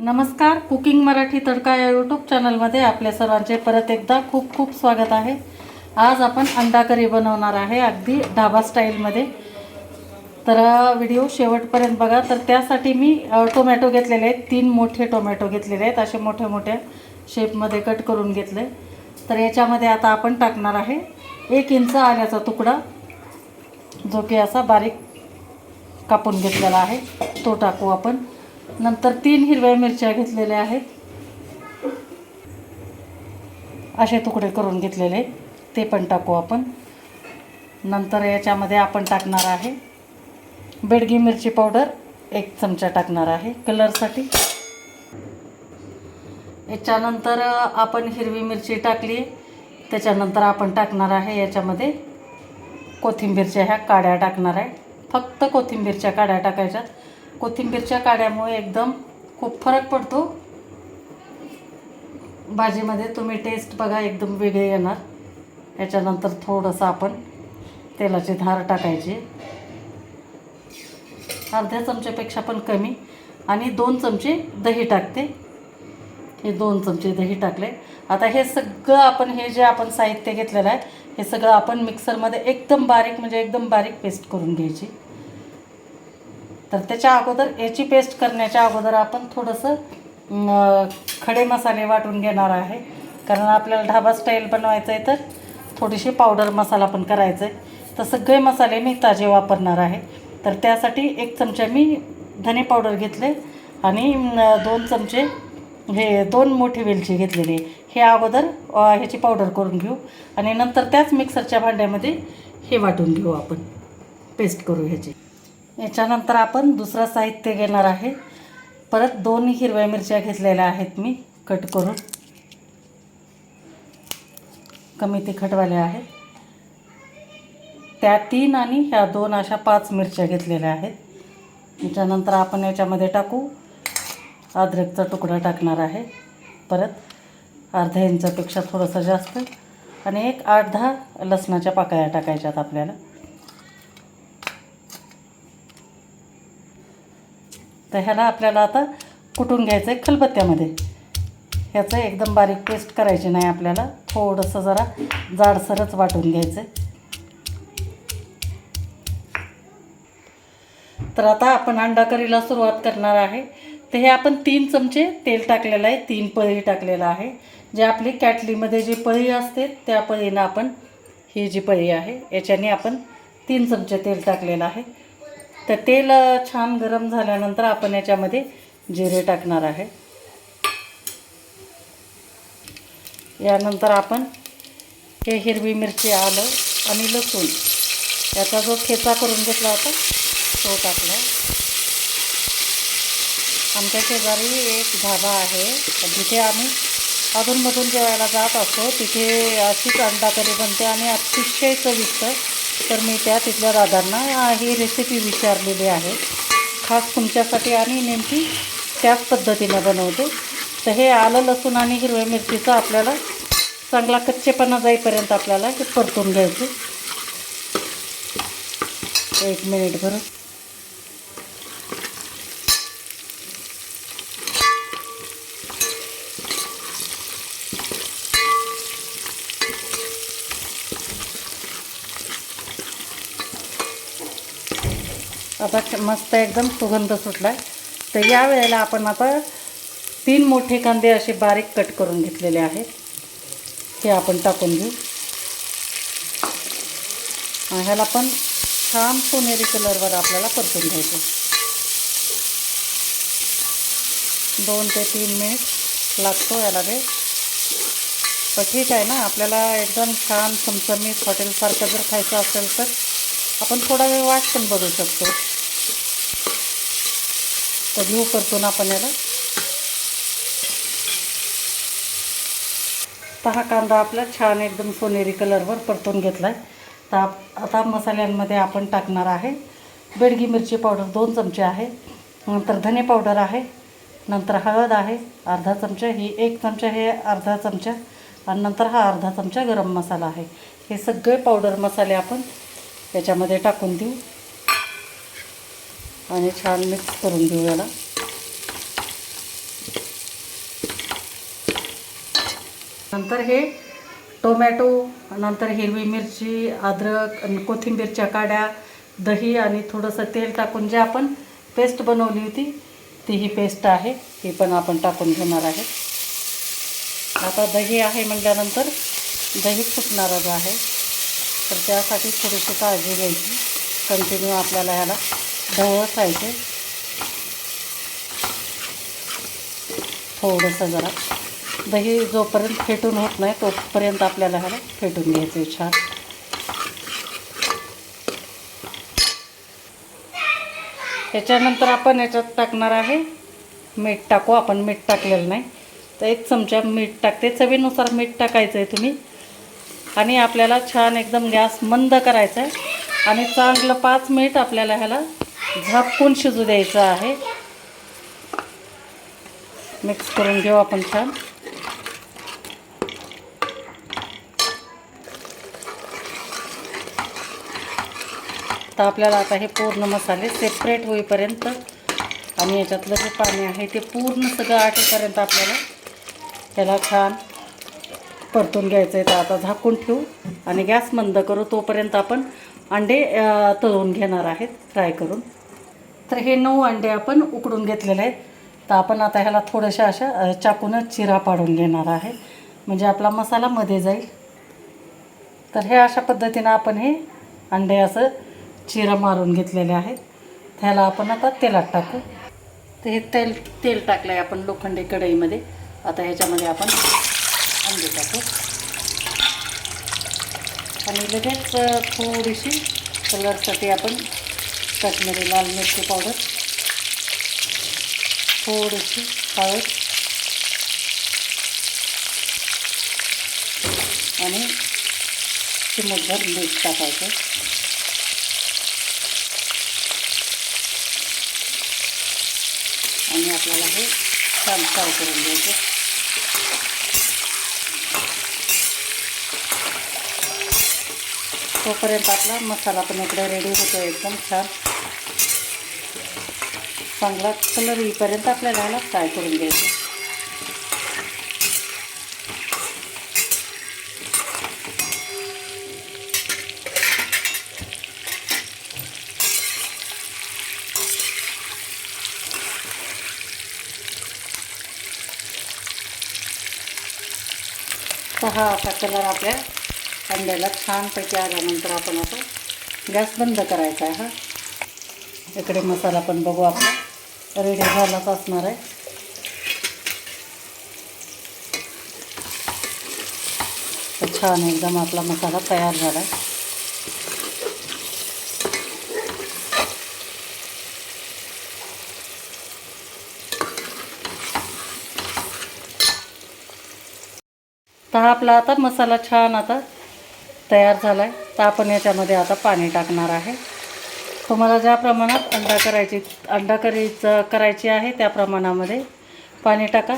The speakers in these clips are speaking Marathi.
नमस्कार कुकिंग मराठी तडका या यूट्यूब चॅनलमध्ये आपल्या सर्वांचे परत एकदा खूप खूप स्वागत आहे. आज आपण अंडा करी बनवणार आहे अगदी ढाबा स्टाईलमध्ये तर व्हिडिओ शेवटपर्यंत बघा. तर त्यासाठी मी टोमॅटो घेतलेले आहेत. तीन मोठे टोमॅटो घेतलेले आहेत. असे मोठ्या मोठ्या शेपमध्ये कट करून घेतले. तर याच्यामध्ये आता आपण टाकणार आहे एक इंच आल्याचा तुकडा जो की असा बारीक कापून घेतलेला आहे. तो टाकू आपण. नंतर तीन हिरव्या मिरच्या घेतलेल्या आहेत. असे तुकडे करून घेतलेले. ते पण टाकू आपण. नंतर याच्यामध्ये आपण टाकणार आहे. बेडगी मिरची पावडर एक चमचा टाकणार आहे कलरसाठी. याच्यानंतर आपण हिरवी मिरची टाकली. त्याच्यानंतर आपण टाकणार आहे याच्यामध्ये कोथिंबीरच्या ह्या काड्या टाकणार आहे. फक्त कोथिंबीरच्या काड्या टाकायच्यात. कोथिंबीरच्या काड्यामुळे एकदम खूप फरक पडतो. भाजीमध्ये तुम्ही टेस्ट बघा एकदम वेगळे येणार. याच्यानंतर थोडंसं आपण तेलाची धार टाकायची. अर्ध्या चमच्यापेक्षा पण कमी. आणि दोन चमचे दही टाकते. हे दोन चमचे दही टाकले. आता हे सगळं आपण हे जे आपण साहित्य घेतलेलं आहे हे सगळं आपण मिक्सरमध्ये एकदम बारीक म्हणजे एकदम बारीक पेस्ट करून घ्यायची. तर त्याच्या अगोदर याची पेस्ट करण्याच्या अगोदर आपण थोडंसं खडे मसाले वाटून घेणार आहे. कारण आपल्याला ढाबा स्टाईल बनवायचं आहे तर थोडीशी पावडर मसाला पण करायचा आहे तर सगळे मसाले मी ताजे वापरणार आहे. तर त्यासाठी एक चमचा मी धने पावडर घेतले आणि दोन चमचे हे दोन मोठी वेलची घेतलेली आहे. हे अगोदर ह्याची पावडर करून घेऊ आणि नंतर त्याच मिक्सरच्या भांड्यामध्ये हे वाटून घेऊ आपण. पेस्ट करू ह्याची. याच्यानंतर आपण दुसरं साहित्य घेणार आहे. परत दोन हिरव्या मिरच्या घेतलेल्या आहेत मी कट करून. कमी तिखटवाल्या आहेत. त्या तीन आणि ह्या दोन अशा पाच मिरच्या घेतलेल्या आहेत. याच्यानंतर आपण याच्यामध्ये टाकू. अद्रकचा तुकडा टाकणार आहे. परत अर्ध्या इंचापेक्षा थोडंसं जास्त. आणि एक आठ दहा लसणाच्या पाकळ्या टाकायच्यात आपल्याला. तर ह्याला आपल्याला आता कुटून घ्यायचं आहे खलबत्त्यामध्ये. ह्याचं एकदम बारीक पेस्ट करायची नाही आपल्याला. थोडंसं जरा जाडसरच वाटून घ्यायचं आहे तर आता आपण अंडा करीला सुरुवात करणार आहे. तर हे आपण तीन चमचे तेल टाकलेलं आहे तीन पळी टाकलेलं आहे. जे आपली कॅटलीमध्ये जी पळी असते त्या पळीनं आपण ही जी पळी आहे याच्याने आपण तीन चमचे तेल टाकलेलं आहे. तर तेल छान गरम झाल्यानंतर आपण याच्यामध्ये जिरे टाकणार आहे. यानंतर आपण हे हिरवी मिरची आलं आणि लसूण याचा जो ठेचा करून घेतला होता तो टाकला. आमच्या शेजारी एक ढाबा आहे. जिथे आम्ही अधूनमधून जेवायला जात असतो. तिथे अशीच अंडा करी बनते आणि अतिशय चविष्ट. तर मी त्या तिथल्या दादांना ही रेसिपी विचारलेली आहे. खास तुमच्यासाठी आणि नेमकी त्याच पद्धतीनं बनवते. तर हे आलं लसूण आणि हिरव्या मिरचीचा आपल्याला चांगला कच्चेपणा जाईपर्यंत आपल्याला हे परतून घ्यायचं. एक मिनिट मिनिटभर आता मस्त एकदम सुगंध सुटला आहे तर या वेळेला आपण आता तीन मोठे कांदे असे बारीक कट करून घेतलेले आहेत. हे आपण टाकून घेऊ. ह्याला पण छान सोनेरी कलरवर आपल्याला परतून घ्यायचं. दोन ते तीन मिनिट लागतो याला वेळ. तर ठीक आहे ना आपल्याला एकदम छान चमचमीत हॉटेलसारखं जर खायचं असेल तर आपण थोडा वेळ वाट पण बघू शकतो. तर घेऊ परतून आपण याला. तर हा कांदा आपला छान एकदम सोनेरी कलरवर परतून घेतला आहे तर आता मसाल्यांमध्ये आपण टाकणार आहे बेडगी मिरची पावडर दोन चमचे आहे. नंतर धने पावडर आहे. नंतर हळद आहे. अर्धा चमचा ही एक चमचा हे अर्धा चमचा आणि नंतर हा अर्धा चमचा गरम मसाला आहे. हे सगळे पावडर मसाले आपण याच्यामध्ये टाकून देऊ. आणि छान मिक्स करून घेऊ याला. नंतर हे टोमॅटो नंतर हिरवी मिरची अद्रक आणि कोथिंबीरच्या काड्या दही आणि थोडंसं तेल टाकून जे आपण पेस्ट बनवली होती ती ही पेस्ट आहे. ही पण आपण टाकून घेणार आहे. आता दही आहे म्हटल्यानंतर दही फुटणारच आहे तर त्यासाठी थोडीशी काळजी घ्यायची. कंटिन्यू आपल्याला ह्याला ढवळ राहायचे. थोडंसं जरा. दही जोपर्यंत फेटून होत नाही तोपर्यंत आपल्याला ह्याला फेटून घ्यायचं आहे छान. त्याच्यानंतर आपण याच्यात टाकणार आहे मीठ टाकू. आपण मीठ टाकलेलं नाही. तर एक चमचा मीठ टाकते. चवीनुसार मीठ टाकायचं आहे तुम्ही. आणि आपल्याला छान एकदम गॅस मंद करायचा आहे. आणि चांगलं पाच मिनिट आपल्याला ह्याला झाकून शिजू द्यायचं आहे? मिक्स करून घेऊ आपण छान. तर आपल्याला आता हे पूर्ण मसाले सेपरेट होईपर्यंत आणि याच्यातलं जे पाणी आहे ते पूर्ण सगळं आटेपर्यंत आपल्याला त्याला छान परतून घ्यायचं आहे. तर आता झाकून ठेवू आणि गॅस बंद करू तोपर्यंत आपण अंडे तळून घेणार आहेत. फ्राय करून. तर हे नऊ अंडे आपण उकडून घेतलेले आहेत. तर आपण आता ह्याला थोड्याशा अशा अ, चाकूनच चिरा पाडून घेणार आहे. म्हणजे आपला मसाला मध्ये जाईल. तर हे अशा पद्धतीनं आपण हे अंडे असं चिरा मारून घेतलेले आहेत. ह्याला आपण आता तेलात टाकू. तर हे तेल तेल टाकलं आहे आपण लोखंडी कढईमध्ये. आता ह्याच्यामध्ये आपण अंडे टाकू. आणि लगेच थोडीशी कलरसाठी आपण काश्मीरी लाल मिरची पावडर थोडीशी हळद आणि चिमटभर मीठ टाकायचं. आणि आपल्याला हे छान फ्राय करून घ्यायचं. तोपर्यंत आपला मसाला पण इकडे रेडी होतो एकदम छान. चांगला कलर येईपर्यंत आपल्याला ह्याला फ्राय करून घ्यायचं. तर हा असा कलर आपल्या अंड्याला छानपैकी आल्यानंतर आपण आता गॅस बंद करायचा आहे हा. इकडे मसाला पण बघू आपला रेडी झालाच असणार आहे. तर छान एकदम आपला मसाला तयार झाला आहे. तर हा आपला आता मसाला छान आता तयार झाला आहे तर आपण याच्यामध्ये आता पाणी टाकणार आहे. तुम्हाला ज्या प्रमाणात अंडा करायची अंडा करीचं करायची आहे त्या प्रमाणामध्ये पाणी टाका.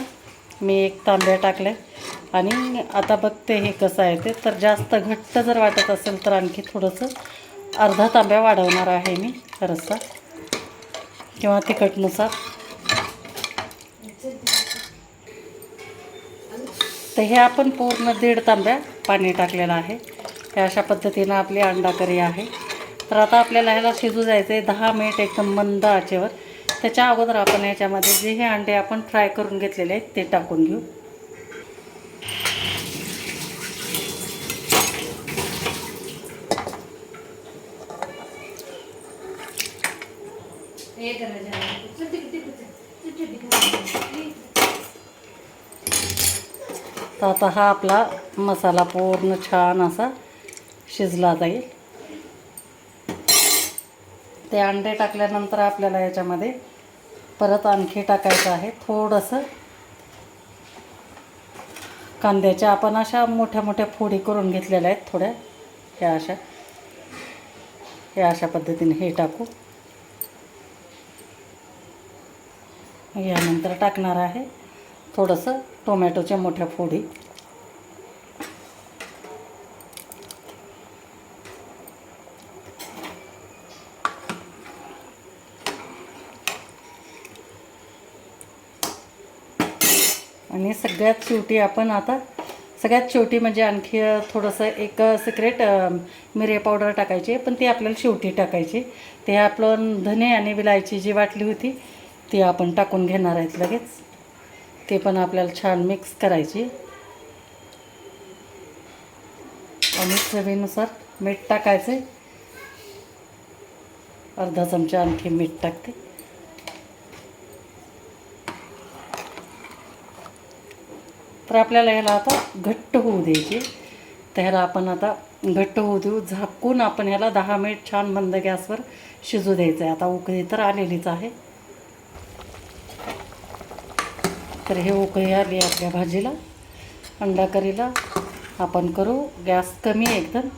मी एक तांब्या टाकले आणि आता बघते हे कसं आहे ते. तर जास्त घट्ट जर वाटत असेल तर आणखी थोडंसं अर्धा तांब्या वाढवणार आहे मी रस्सा. किंवा तिखटनुसार. तर हे आपण पूर्ण दीड तांब्या पाणी टाकलेलं आहे. हे अशा पद्धतीनं आपली अंडा करी आहे. तर आता आपल्याला ह्याला शिजू जायचं आहे दहा मिनिट एकदम मंद आचेवर. त्याच्या अगोदर आपण याच्यामध्ये जे हे अंडे आपण फ्राय करून घेतलेले आहेत ते टाकून घेऊ. तर आता हा आपला मसाला पूर्ण छान असा शिजला जाईल. ते अंडे टाकल्यानंतर आपल्याला याच्यामध्ये परत आणखी टाकायचं आहे. थोडंसं कांद्याच्या आपण अशा मोठ्या मोठ्या फोडी करून घेतलेल्या आहेत थोड्या. ह्या अशा. ह्या अशा पद्धतीने हे टाकू. यानंतर टाकणार आहे थोडंसं टोमॅटोच्या मोठ्या फोडी आणि सगळ्यात शेवटी आपण आता सगळ्यात शेवटी म्हणजे आणखी थोडंसं एक सिक्रेट मिरे पावडर टाकायची पण ती आपल्याला शेवटी टाकायची. ते आपलं धने आणि विलायची जी वाटली होती ती आपण टाकून घेणार आहेत लगेच. ते पण आपल्याला छान मिक्स करायची. आणि चवीनुसार मीठ टाकायचे. अर्धा चमचा आणखी मीठ टाकते. तर आपल्याला ह्याला आता घट्ट होऊ द्यायची. तर ह्याला आपण आता घट्ट होऊ देऊ. झाकून आपण ह्याला दहा मिनिट छान मंद गॅसवर शिजू द्यायचं आहे आता उकळी तर आलेलीच आहे. तर हे उकळी आली आपल्या भाजीला. अंडा करीला आपण करू. गॅस कमी एकदम.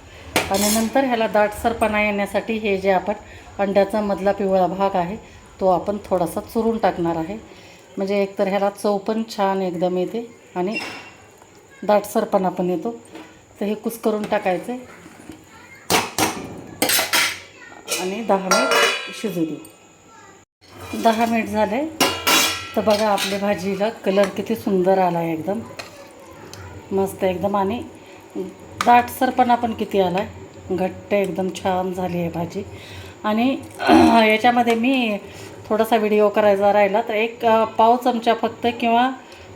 आणि नंतर ह्याला दाटसरपणा येण्यासाठी हे जे आपण अंड्याचा मधला पिवळा भाग आहे तो आपण थोडासा चुरून टाकणार आहे. म्हणजे एकतर ह्याला चव पण छान एकदम येते. आणि दाटसरपणा पण येतो. तर हे कुस्करून टाकायचं. आहे आणि दहा मिनिट शिजू देऊ. दहा मिनिट झाले. तर बघा आपल्या भाजीला कलर किती सुंदर आला आहे एकदम. मस्त एकदम. आणि दाटसरपणा पण किती आला. आहे घट्ट एकदम छान झाली आहे भाजी. आणि याच्यामध्ये मी थोडासा व्हिडिओ करायचा राहिला तर एक पाव चमचा फक्त किंवा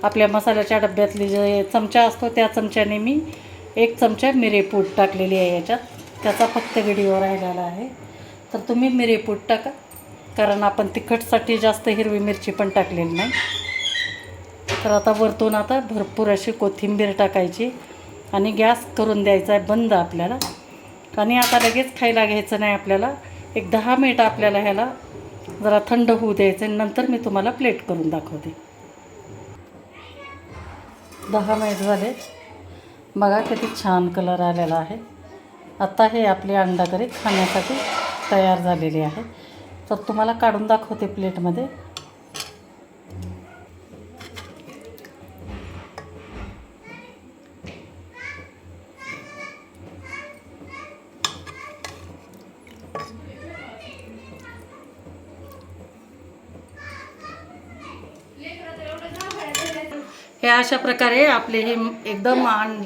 आपल्या मसाल्याच्या डब्यातली जे चमचा असतो त्या चमच्याने मी एक चमचा मिरेपूड टाकलेली आहे याच्यात. त्याचा फक्त व्हिडिओ राहिलेला आहे. तर तुम्ही मिरेपूड टाका. कारण आपण तिखटसाठी जास्त हिरवी मिरची पण टाकलेली नाही. तर आता वरतून आता भरपूर अशी कोथिंबीर टाकायची आणि गॅस करून द्यायचा आहे बंद आपल्याला. आणि आता लगेच खायला घ्यायचं नाही आपल्याला. एक दहा मिनटं आपल्याला ह्याला जरा थंड होऊ द्यायचं आहे नंतर मी तुम्हाला प्लेट करून दाखवते. दहा मिनिट झाले. बघा किती छान कलर आलेला आहे. आत्ता हे आपली अंडा करी खाण्यासाठी तयार झालेली आहे. तर तुम्हाला काढून दाखवते प्लेटमध्ये. हे अशा प्रकारे आपले हे एकदम आण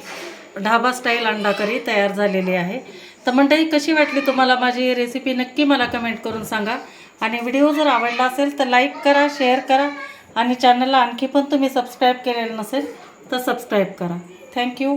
ढाबा स्टाईल अंडा करी तयार झालेली आहे. तर मंडळी कशी वाटली तुम्हाला माझी रेसिपी नक्की मला कमेंट करून सांगा. आणि व्हिडिओ जर आवडला असेल तर लाईक करा शेअर करा. आणि चॅनलला आणखी पण तुम्ही सबस्क्राईब केलेलं नसेल तर सबस्क्राईब करा. थँक्यू